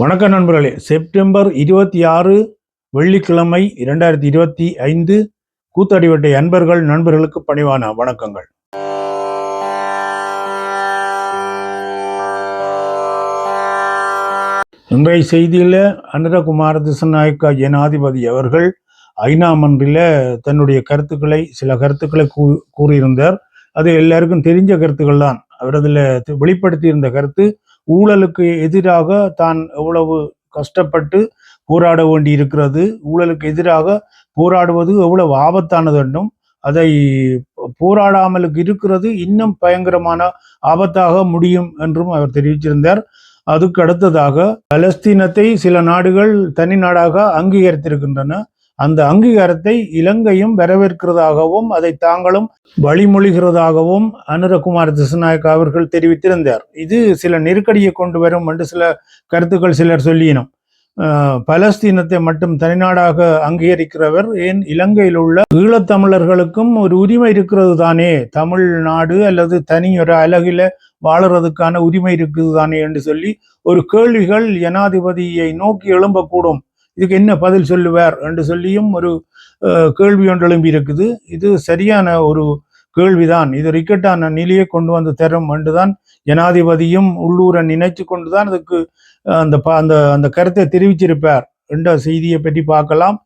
வணக்கம் நண்பர்களே செப்டம்பர் இருபத்தி ஆறு வெள்ளிக்கிழமை இரண்டாயிரத்தி இருபத்தி ஐந்து கூத்தடிவட்டை அன்பர்கள் நண்பர்களுக்கு பணிவான வணக்கங்கள். இன்றைய செய்தியில் அனுரகுமார திசநாயக்கா ஜனாதிபதி அவர்கள் ஐநா மன்றில் தன்னுடைய கருத்துக்களை சில கருத்துக்களை கூ கூறியிருந்தார். அது எல்லாருக்கும் தெரிஞ்ச கருத்துக்கள் தான் அவர் அதில் வெளிப்படுத்தியிருந்த கருத்து ஊழலுக்கு எதிராக தான் எவ்வளவு கஷ்டப்பட்டு போராட வேண்டி இருக்கிறது ஊழலுக்கு எதிராக போராடுவது எவ்வளவு ஆபத்தானது என்றும் அதை போராடாமலுக்கு இருக்கிறது இன்னும் பயங்கரமான ஆபத்தாக முடியும் என்றும் அவர் தெரிவித்திருந்தார். அதுக்கு அடுத்ததாக பலஸ்தீனத்தை சில நாடுகள் தனி நாடாக அங்கீகரித்திருக்கின்றன. அந்த அங்கீகாரத்தை இலங்கையும் வரவேற்கிறதாகவும் அதை தாங்களும் வழிமொழிகிறதாகவும் அனுரகுமார் திசநாயக் அவர்கள் தெரிவித்திருந்தார். இது சில நெருக்கடியை கொண்டு வரும் என்று சில கருத்துக்கள் சிலர் சொல்லினோம் பலஸ்தீனத்தை மட்டும் தனிநாடாக அங்கீகரிக்கிறவர் ஏன் இலங்கையில் உள்ள ஈழத்தமிழர்களுக்கும் ஒரு உரிமை இருக்கிறது தானே? தமிழ்நாடு அல்லது தனி ஒரு அழகில வாழறதுக்கான உரிமை இருக்குது தானே என்று சொல்லி ஒரு கேள்விகள் ஜனாதிபதியை நோக்கி எழும்பக்கூடும். இதுக்கு என்ன பதில் சொல்லுவார் என்று சொல்லியும் ஒரு கேள்வி ஒன்று எழும்பி இருக்குது. இது சரியான ஒரு கேள்விதான். இது ரிக்கெட்டான நிலையை கொண்டு வந்து தரும் என்றுதான் ஜனாதிபதியும் உள்ளூரை நினைச்சு கொண்டுதான் அதுக்கு அந்த அந்த அந்த கருத்தை தெரிவிச்சிருப்பார். என்ற செய்தியை பற்றி பார்க்கலாம்.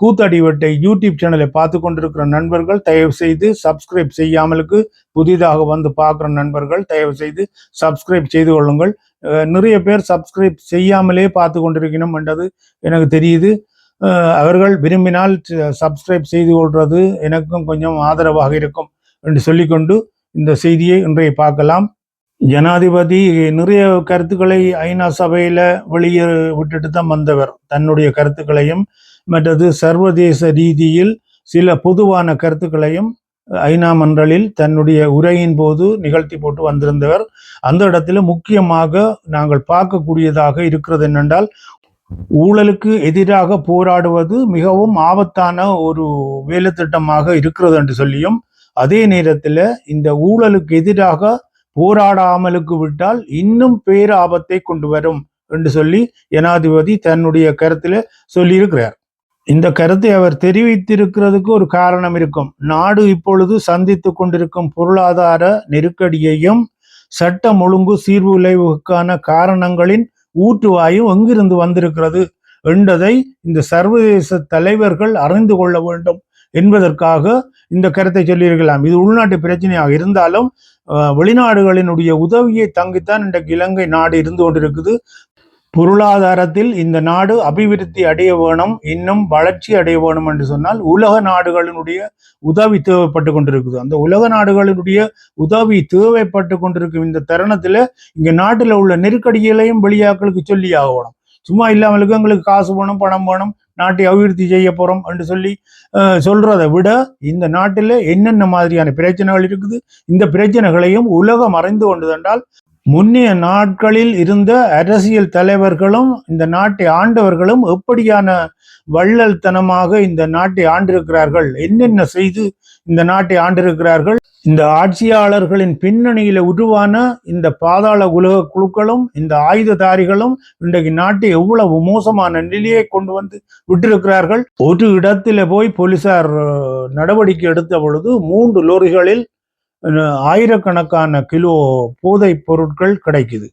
கூத்தடிவட்டை யூடியூப் சேனலை பார்த்து கொண்டிருக்கிற நண்பர்கள் தயவு செய்து சப்ஸ்கிரைப் செய்யாமலுக்கு புதிதாக வந்து பார்க்குற நண்பர்கள் தயவு செய்து சப்ஸ்கிரைப் செய்து கொள்ளுங்கள். நிறைய பேர் சப்ஸ்கிரைப் செய்யாமலே பார்த்து கொண்டிருக்கணும் என்றது எனக்கு தெரியுது. அவர்கள் விரும்பினால் சப்ஸ்கிரைப் செய்து கொள்வது எனக்கும் கொஞ்சம் ஆதரவாக இருக்கும் என்று சொல்லிக்கொண்டு இந்த செய்தியை இன்றைய பார்க்கலாம். ஜனாதிபதி நிறைய கருத்துக்களை ஐநா சபையில் வெளியே விட்டுட்டு தான் வந்தவர். தன்னுடைய கருத்துக்களையும் மற்றது சர்வதேச ரீதியில் சில பொதுவான கருத்துக்களையும் ஐநா மன்றலில் தன்னுடைய உரையின் போது நிகழ்த்தி போட்டு வந்திருந்தவர். அந்த இடத்துல முக்கியமாக நாங்கள் பார்க்கக்கூடியதாக இருக்கிறது என்னென்றால் ஊழலுக்கு எதிராக போராடுவது மிகவும் ஆபத்தான ஒரு வேலை திட்டமாக இருக்கிறது என்று சொல்லியும் அதே நேரத்தில் இந்த ஊழலுக்கு எதிராக போராடாமலுக்கு விட்டால் இன்னும் பேர் ஆபத்தை கொண்டு வரும் என்று சொல்லி ஜனாதிபதி தன்னுடைய கருத்தில் சொல்லியிருக்கிறார். இந்த கருத்தை அவர் தெரிவித்திருக்கிறதுக்கு ஒரு காரணம் இருக்கும். நாடு இப்பொழுது சந்தித்து கொண்டிருக்கும் பொருளாதார நெருக்கடியையும் சட்டம் ஒழுங்கு சீர்குலைவுக்கான காரணங்களின் ஊற்றுவாயும் எங்கிருந்து வந்திருக்கிறது என்றதை இந்த சர்வதேச தலைவர்கள் அறிந்து கொள்ள வேண்டும் என்பதற்காக இந்த கருத்தை சொல்லியிருக்கலாம். இது உள்நாட்டு பிரச்சனையாக இருந்தாலும் வெளிநாடுகளினுடைய உதவியை தங்கித்தான் இன்றைக்கு இலங்கை நாடு இருந்து கொண்டிருக்குது. பொருளாதாரத்தில் இந்த நாடு அபிவிருத்தி அடைய வேணும் இன்னும் வளர்ச்சி அடைய வேணும் என்று சொன்னால் உலக நாடுகளினுடைய உதவி தேவைப்பட்டு கொண்டிருக்குது. அந்த உலக நாடுகளினுடைய உதவி தேவைப்பட்டு கொண்டிருக்கும் இந்த தருணத்தில் இங்க நாட்டில் உள்ள நெருக்கடிகளையும் வெளியாக்களுக்கு சொல்லி ஆகணும். சும்மா இல்லாமலுக்கு எங்களுக்கு காசு வேணும் பணம் வேணும் நாட்டை அபிவிருத்தி செய்ய போறோம் என்று சொல்லி சொல்றதை விட இந்த நாட்டில் என்னென்ன மாதிரியான பிரச்சனைகள் இருக்குது இந்த பிரச்சனைகளையும் உலகம் அறிந்து தண்டால் முன்னைய நாட்களில் இருந்த அரசியல் தலைவர்களும் இந்த நாட்டை ஆண்டவர்களும் எப்படியான வள்ளல்தனமாக இந்த நாட்டை ஆண்டிருக்கிறார்கள்? என்னென்ன செய்து இந்த நாட்டை ஆண்டிருக்கிறார்கள்? இந்த ஆட்சியாளர்களின் பின்னணியில உருவான இந்த பாதாள உலக குழுக்களும் இந்த ஆயுததாரிகளும் இன்றைக்கு நாட்டை எவ்வளவு மோசமான நிலையை கொண்டு வந்து விட்டிருக்கிறார்கள்? ஒரு இடத்துல போய் போலீசார் நடவடிக்கை எடுத்த பொழுது மூன்று லோரிகளில் ஆயிரக்கணக்கான கிலோ போதைப் பொருட்கள் கிடைக்குது.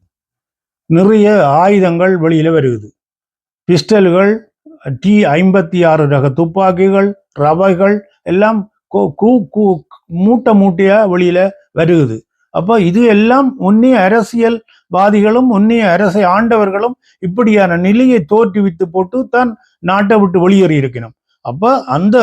நிறைய ஆயுதங்கள் வெளியில வருகுது. பிஸ்டல்கள் டி ஐம்பத்தி ஆறு ரக துப்பாக்கிகள் ரவைகள் எல்லாம் மூட்டை மூட்டையாக வெளியில வருகுது. அப்போ இது எல்லாம் உன்னிய அரசியல்வாதிகளும் உன்னிய அரசை ஆண்டவர்களும் இப்படியான நிலையை தோற்றுவித்து போட்டு தான் நாட்டை விட்டு வெளியேறி இருக்கணும் அப்போ அந்த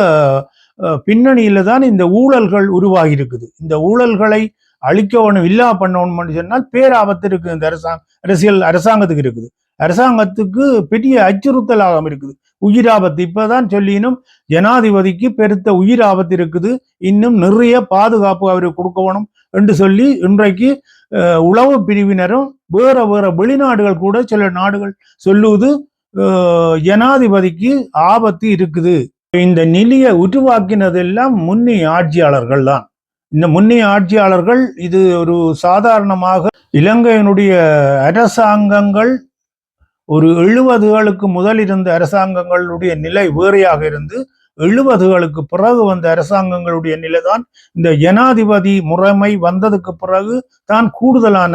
பின்னணியில தான் இந்த ஊழல்கள் உருவாகி இருக்குது இந்த ஊழல்களை அழிக்கவனும் இல்லா பண்ணணும்னு சொன்னால் பேராபத்து இருக்குது. இந்த அரசாங்க அரசியல் அரசாங்கத்துக்கு இருக்குது. அரசாங்கத்துக்கு பெரிய அச்சுறுத்தலாக இருக்குது. உயிராபத்து இப்பதான் சொல்லினும் ஜனாதிபதிக்கு பெருத்த உயிராபத்து இருக்குது. இன்னும் நிறைய பாதுகாப்பு அவருக்கு கொடுக்கணும் என்று சொல்லி இன்றைக்கு உளவு பிரிவினரும் வேற வேற வெளிநாடுகள் கூட சில நாடுகள் சொல்லுவது ஜனாதிபதிக்கு ஆபத்து இருக்குது. இந்த நிலையை உருவாக்கினதெல்லாம் முன்னி ஆட்சியாளர்கள் தான் இந்த முன்னி ஆட்சியாளர்கள் இது ஒரு சாதாரணமாக இலங்கையினுடைய அரசாங்கங்கள் ஒரு எழுபதுகளுக்கு முதல் இருந்த அரசாங்கங்களுடைய நிலை வேறையாக இருந்து எழுபதுகளுக்கு பிறகு வந்த அரசாங்கங்களுடைய நிலைதான் இந்த ஜனாதிபதி முறைமை வந்ததுக்கு பிறகு தான் கூடுதலான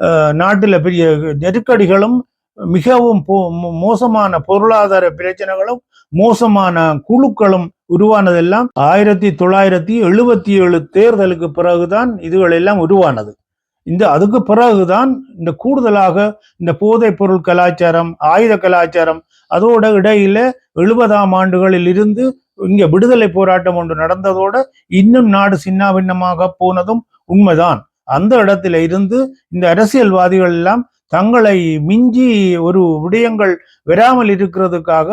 அஹ், பெரிய நெருக்கடிகளும் மிகவும் போ- மோ- மோசமான பொருளாதார பிரச்சனைகளும் மோசமான குழுக்களும் உருவானதெல்லாம் ஆயிரத்தி தொள்ளாயிரத்தி எழுபத்தி ஏழு தேர்தலுக்கு பிறகுதான் இதுகள் எல்லாம் உருவானது. இந்த அதுக்கு பிறகுதான் இந்த கூடுதலாக இந்த போதைப் பொருள் கலாச்சாரம் ஆயுத கலாச்சாரம் அதோட இடையில எழுபதாம் ஆண்டுகளில் இருந்து இங்க விடுதலை போராட்டம் ஒன்று நடந்ததோட இன்னும் நாடு சின்னாபின்னமாக போனதும் உண்மைதான். அந்த இடத்துல இருந்து இந்த அரசியல்வாதிகள் எல்லாம் தங்களை மிஞ்சி ஒரு விடயங்கள் வராமல் இருக்கிறதுக்காக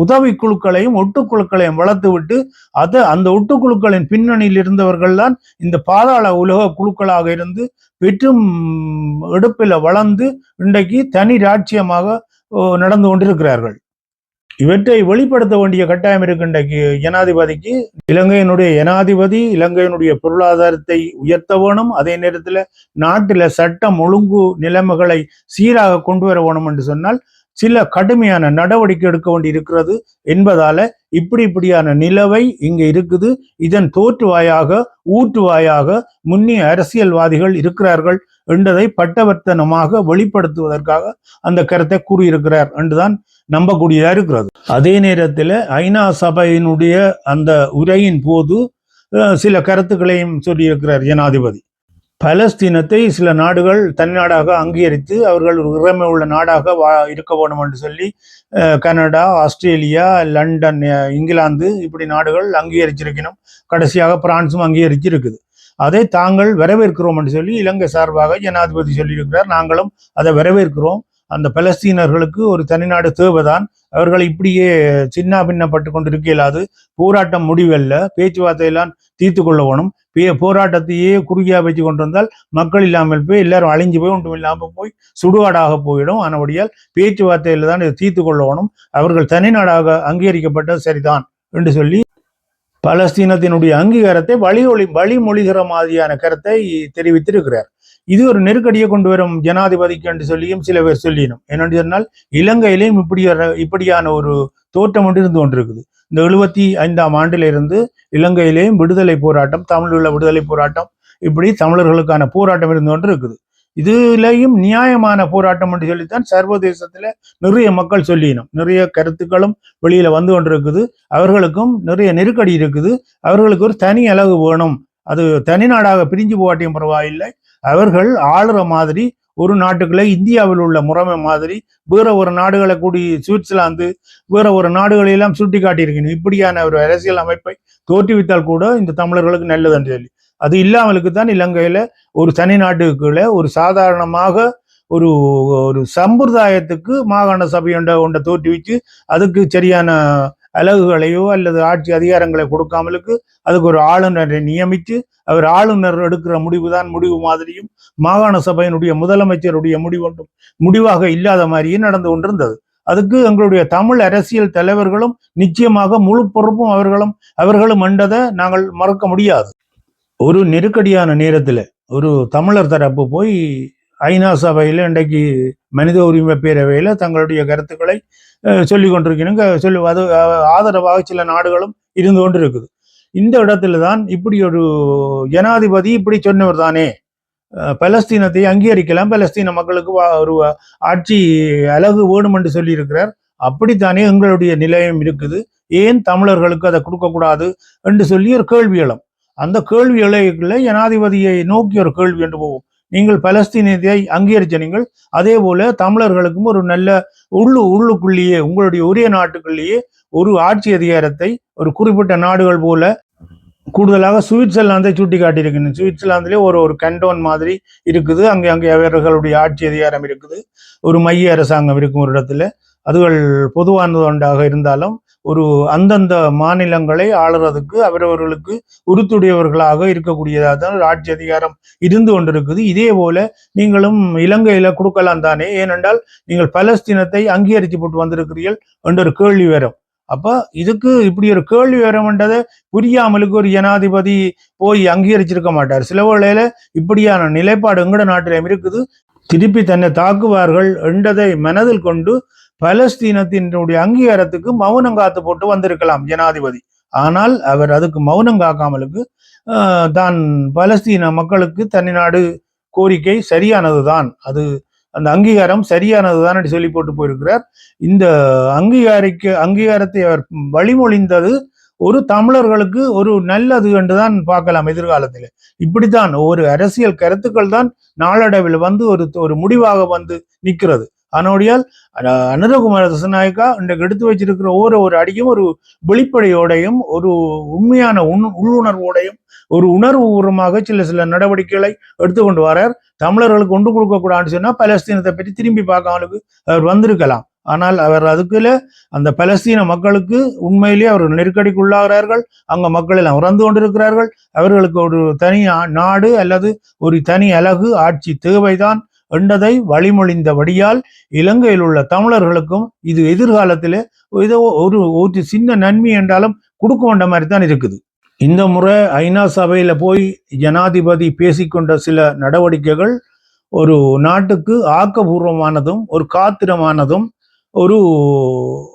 உதவி குழுக்களையும் ஒட்டுக்குழுக்களையும் வளர்த்து விட்டு அது அந்த ஒட்டுக்குழுக்களின் பின்னணியில் இருந்தவர்கள் தான் இந்த பாதாள உலக குழுக்களாக இருந்து பெற்றும் எடுப்பில் வளர்ந்து இன்றைக்கு தனி ராட்சியமாக நடந்து கொண்டிருக்கிறார்கள். இவற்றை வெளிப்படுத்த வேண்டிய கட்டாயம் இருக்கு ஜனாதிபதிக்கு இலங்கையினுடைய ஜனாதிபதி இலங்கையினுடைய பொருளாதாரத்தை உயர்த்த வேணும். அதே நேரத்தில் நாட்டில் சட்டம் ஒழுங்கு நிலைமைகளை சீராக கொண்டு வர வேணும் என்று சொன்னால் சில கடுமையான நடவடிக்கை எடுக்க வேண்டி இருக்கிறது என்பதால இப்படி இப்படியான நிலவை இங்க இருக்குது. இதன் தோற்றுவாயாக ஊற்றுவாயாக முன்னே அரசியல்வாதிகள் இருக்கிறார்கள் என்றதை பட்டவர்த்தனமாக வெளிப்படுத்துவதற்காக அந்த கருத்தை கூறியிருக்கிறார் என்றுதான் நம்பக்கூடியதா இருக்கிறது. அதே நேரத்தில் ஐநா சபையினுடைய அந்த உரையின் போது சில கருத்துக்களையும் சொல்லியிருக்கிறார் ஜனாதிபதி. பலஸ்தீனத்தை சில நாடுகள் தன்னாடாக அங்கீகரித்து அவர்கள் ஒரு உள்ள நாடாக வா இருக்க வேண்டும் என்று சொல்லி கனடா ஆஸ்திரேலியா லண்டன் இங்கிலாந்து இப்படி நாடுகள் அங்கீகரிச்சிருக்கணும் கடைசியாக பிரான்சும் அங்கீகரிச்சிருக்குது. அதை தாங்கள் வரவேற்கிறோம் என்று சொல்லி இலங்கை சார்பாக ஜனாதிபதி சொல்லியிருக்கிறார். நாங்களும் அதை வரவேற்கிறோம். அந்த பலஸ்தீனர்களுக்கு ஒரு தனிநாடு தேவைதான். அவர்கள் இப்படியே சின்ன பின்னப்பட்டு கொண்டிருக்க இயலாது போராட்டம் முடிவல்ல. பேச்சுவார்த்தையெல்லாம் தீர்த்து கொள்ள வேணும். போராட்டத்தையே குறுகியா வச்சு கொண்டு வந்தால் மக்கள் இல்லாமல் போய் எல்லாரும் அழிஞ்சு போய் ஒன்றும் இல்லாமல் போய் சுடுகாடாக போயிடும். ஆனபடியால் பேச்சுவார்த்தையில தான் இதை தீர்த்து கொள்ளவனும் அவர்கள் தனிநாடாக அங்கீகரிக்கப்பட்டது சரிதான் என்று சொல்லி பலஸ்தீனத்தினுடைய அங்கீகாரத்தை வழிமொழி வழிமொழிகிற மாதிரியான கருத்தை தெரிவித்திருக்கிறார். இது ஒரு நெருக்கடியை கொண்டு வரும் ஜனாதிபதிக்கு என்று சொல்லியும் சில பேர் சொல்லினோம். என்னென்று சொன்னால் இலங்கையிலேயும் இப்படி இப்படியான ஒரு தோற்றம் ஒன்று இருந்து கொண்டிருக்குது. இந்த எழுபத்தி ஐந்தாம் ஆண்டிலிருந்து இலங்கையிலேயும் விடுதலை போராட்டம் தமிழில் உள்ள விடுதலை போராட்டம் இப்படி தமிழர்களுக்கான போராட்டம் இருந்து கொண்டு இருக்குது. இதுலேயும் நியாயமான போராட்டம் என்று சொல்லித்தான் சர்வதேசத்தில் நிறைய மக்கள் சொல்லினோம். நிறைய கருத்துக்களும் வெளியில் வந்து கொண்டிருக்குது. அவர்களுக்கும் நிறைய நெருக்கடி இருக்குது. அவர்களுக்கு ஒரு தனி அழகு வேணும். அது தனி நாடாக பிரிஞ்சு போகாட்டியும் பரவாயில்லை. அவர்கள் ஆளுற மாதிரி ஒரு நாட்டுக்குள்ள இந்தியாவில் உள்ள முறைமை மாதிரி வேற ஒரு நாடுகளை கூடி சுவிட்சர்லாந்து வேற ஒரு நாடுகளெல்லாம் சுட்டி காட்டியிருக்கணும் இப்படியான ஒரு அரசியல் அமைப்பை தோற்றுவித்தால் கூட இந்த தமிழர்களுக்கு நல்லதுன்னு சொல்லி. அது இல்லாமலுக்கு தான் இலங்கையில ஒரு தனி நாட்டுக்குள்ள ஒரு சாதாரணமாக ஒரு ஒரு சம்பிரதாயத்துக்கு மாகாண சபை ஒன்றை ஒன்றை தோற்றுவிச்சு அதுக்கு சரியான அலகுகளையோ அல்லது ஆட்சி அதிகாரங்களை கொடுக்காமலுக்கு அதுக்கு ஒரு ஆளுநரை நியமித்து அவர் ஆளுநர் எடுக்கிற முடிவு தான் முடிவு மாதிரியும் மாகாண சபையினுடைய முதலமைச்சருடைய முடிவு ஒன்றும் முடிவாக இல்லாத மாதிரியும் நடந்து கொண்டிருந்தது. அதுக்கு எங்களுடைய தமிழ் அரசியல் தலைவர்களும் நிச்சயமாக முழு பொறுப்பும் அவர்களும் அவர்களும் என்றதை நாங்கள் மறக்க முடியாது. ஒரு நெருக்கடியான நேரத்தில் ஒரு தமிழர் தரப்பு போய் ஐநா சபையில் இன்றைக்கு மனித உரிமை பேரவையில் தங்களுடைய கருத்துக்களை அஹ், கொண்டிருக்கணுங்க. சொல்லி அது ஆதரவாக சில நாடுகளும் இருந்து கொண்டு இருக்குது இந்த இடத்துல தான் இப்படி ஒரு ஜனாதிபதி இப்படி சொன்னவர் தானே. பலஸ்தீனத்தை அங்கீகரிக்கலாம். பலஸ்தீன மக்களுக்கு வா- ஒரு ஆட்சி அழகு வேணும் என்று சொல்லியிருக்கிறார். அப்படித்தானே எங்களுடைய நிலையம் இருக்குது. ஏன் தமிழர்களுக்கு அதை கொடுக்கக்கூடாது என்று சொல்லி ஒரு கேள்வி எழும். அந்த கேள்வி எழைக்குள்ள ஜனாதிபதியை நோக்கி ஒரு கேள்வி என்று போகும். நீங்கள் பலஸ்தீனத்தை அங்கீகரிச்ச நீங்கள். அதே போல தமிழர்களுக்கும் ஒரு நல்ல உள்ளு உள்ளுக்குள்ளேயே உங்களுடைய உரிய நாட்டுக்குள்ளேயே ஒரு ஆட்சி அதிகாரத்தை ஒரு குறிப்பிட்ட நாடுகள் போல கூடுதலாக சுவிட்சர்லாந்தை சுட்டி காட்டியிருக்கணும் சுவிட்சர்லாந்திலே ஒரு ஒரு கண்டோன் மாதிரி இருக்குது. அங்கே அங்கே அவர்களுடைய ஆட்சி அதிகாரம் இருக்குது. ஒரு மைய அரசாங்கம் இருக்கும் ஒரு இடத்துல. அதுகள் பொதுவானது ஒன்றாக இருந்தாலும் ஒரு அந்தந்த மாநிலங்களை ஆளுறதுக்கு அவரவர்களுக்கு உறுத்துடையவர்களாக இருக்கக்கூடியதாக தான் ஆட்சி அதிகாரம் இருந்து கொண்டிருக்குது. இதே போல நீங்களும் இலங்கையில கொடுக்கலாம் தானே. ஏனென்றால் நீங்கள் பலஸ்தீனத்தை அங்கீகரித்து போட்டு வந்திருக்கிறீர்கள் என்ற ஒரு கேள்வி வரும். அப்ப இதுக்கு இப்படி ஒரு கேள்வி வரமென்றதை புரியாமலுக்கு ஒரு ஜனாதிபதி போய் அங்கீகரிச்சிருக்க மாட்டார். சில வேளையில இப்படியான நிலைப்பாடு எங்கட நாட்டிலும் இருக்குது. திருப்பி தன்னை தாக்குவார்கள் என்றதை மனதில் கொண்டு பலஸ்தீனத்தினுடைய அங்கீகாரத்துக்கு மௌனம் காத்து போட்டு வந்திருக்கலாம் ஜனாதிபதி. ஆனால் அவர் அதுக்கு மௌனம் காக்காமலுக்கு தான் பலஸ்தீன மக்களுக்கு தனி நாடு கோரிக்கை சரியானதுதான். அது அந்த அங்கீகாரம் சரியானதுதான் என்று சொல்லி போட்டு போயிருக்கிறார். இந்த அங்கீகாரிக்க அங்கீகாரத்தை அவர் வழிமொழிந்தது ஒரு தமிழர்களுக்கு ஒரு நல்லது என்றுதான் பார்க்கலாம் எதிர்காலத்தில். இப்படித்தான் ஒரு அரசியல் கருத்துக்கள் தான் நாளடைவில் வந்து ஒரு ஒரு முடிவாக வந்து நிற்கிறது. அதனுடையால் அனுரகுமார தசநாயக்கா இன்றைக்கு எடுத்து வச்சிருக்கிற ஒவ்வொரு ஒரு அடியும் ஒரு வெளிப்படையோடையும் ஒரு உண்மையான உண் உள்ளுணர்வோடையும் ஒரு உணர்வு பூர்வமாக சில சில நடவடிக்கைகளை எடுத்துக்கொண்டு வரார். தமிழர்களுக்கு கொண்டு கொடுக்கக்கூடாதுன்னு சொன்னால் பலஸ்தீனத்தை பற்றி திரும்பி பார்க்காமலுக்கு அவர் வந்திருக்கலாம். ஆனால் அவர் அதுக்குள்ள அந்த பலஸ்தீன மக்களுக்கு உண்மையிலேயே அவர் நெருக்கடிக்குள்ளாகிறார்கள். அங்க மக்கள் எல்லாம் உறந்து கொண்டிருக்கிறார்கள். அவர்களுக்கு ஒரு தனி நாடு அல்லது ஒரு தனி அழகு ஆட்சி தேவைதான். என்றதை வழிமொழிந்தபடியால் இலங்கையில் உள்ள தமிழர்களுக்கும் இது எதிர்காலத்தில் ஏதோ ஒரு ஒரு சின்ன நன்மை என்றாலும் கொடுக்க வேண்ட மாதிரி தான் இருக்குது. இந்த முறை ஐநா சபையில் போய் ஜனாதிபதி பேசிக்கொண்ட சில நடவடிக்கைகள் ஒரு நாட்டுக்கு ஆக்கபூர்வமானதும் ஒரு காத்திரமானதும் ஒரு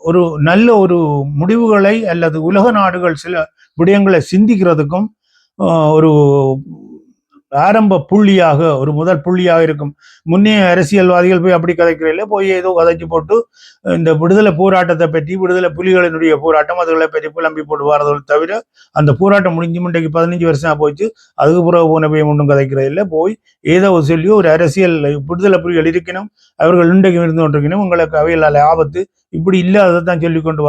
ஒரு நல்ல ஒரு முடிவுகளை அல்லது உலக நாடுகள் சில விடயங்களை சிந்திக்கிறதுக்கும் ஒரு ஆரம்ப புள்ளியாக ஒரு முதல் புள்ளியாக இருக்கும். முன்னே அரசியல்வாதிகள் போய் அப்படி கதைக்கிறதில்ல போய் ஏதோ கதைச்சு போட்டு இந்த விடுதலை போராட்டத்தை பற்றி விடுதலை புலிகளினுடைய போராட்டம் அதுகளை பற்றி புலம்பி போட்டு வரதை தவிர அந்த போராட்டம் முடிஞ்சு முண்டைக்கு பதினஞ்சு வருஷம் போச்சு அதுக்கு பிறகு போன போய் ஒன்றும் கதைக்கிறதில்ல. போய் ஏதோ ஒரு சொல்லி ஒரு அரசியல் விடுதலை புலிகள் இருக்கணும் அவர்கள் இன்றைக்கு இருந்து கொண்டிருக்கணும் உங்களுக்கு அவையிலால ஆபத்து இப்படி இல்லாததை தான் சொல்லி கொண்டு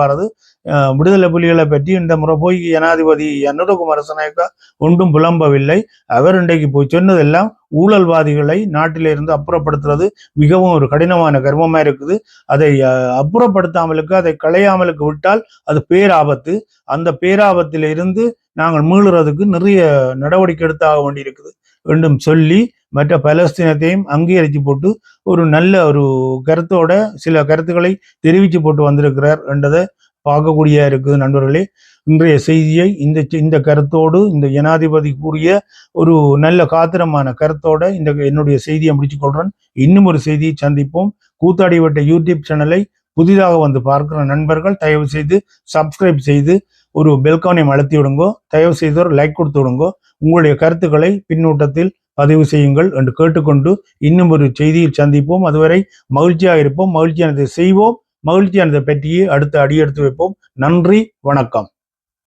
விடுதலை புலிகளை பற்றி இந்த முறை போய் ஜனாதிபதி அனுரகுமார சனாயக்கா ஒன்றும் புலம்பவில்லை. அவர் இன்றைக்கு போய் சொன்னதெல்லாம் ஊழல்வாதிகளை நாட்டிலிருந்து அப்புறப்படுத்துறது மிகவும் ஒரு கடினமான கர்மமாக இருக்குது. அதை அப்புறப்படுத்தாமலுக்கு அதை களையாமலுக்கு விட்டால் அது பேராபத்து. அந்த பேராபத்திலிருந்து நாங்கள் மீளுறதுக்கு நிறைய நடவடிக்கை எடுத்தாக வேண்டியிருக்குது. என்றும் சொல்லி மற்ற பலஸ்தீனத்தையும் அங்கீகரித்து போட்டு ஒரு நல்ல ஒரு கருத்தோட சில கருத்துக்களை தெரிவித்து போட்டு வந்திருக்கிறார் என்றதை பார்க்கக்கூடிய இருக்குது நண்பர்களே. இன்றைய செய்தியை இந்த இந்த கருத்தோடு இந்த ஜனாதிபதி கூறிய ஒரு நல்ல காத்திரமான கருத்தோட இந்த என்னுடைய செய்தியை முடிச்சு கொள்றேன். இன்னும் ஒரு செய்தியை சந்திப்போம். கூத்தாடிவட்ட யூடியூப் சேனலை புதிதாக வந்து பார்க்கிற நண்பர்கள் தயவு செய்து சப்ஸ்கிரைப் செய்து ஒரு பெல்கானையும் அழுத்தி விடுங்கோ. தயவு செய்தோர் லைக் கொடுத்து விடுங்கோ. உங்களுடைய கருத்துக்களை பின்னூட்டத்தில் பதிவு செய்யுங்கள் என்று கேட்டுக்கொண்டு இன்னும் ஒரு செய்தியில் சந்திப்போம். அதுவரை மகிழ்ச்சியாக இருப்போம். மகிழ்ச்சியானதை செய்வோம். மகிழ்ச்சியானதை பற்றியே அடுத்து அடியெடுத்து வைப்போம். நன்றி. வணக்கம்.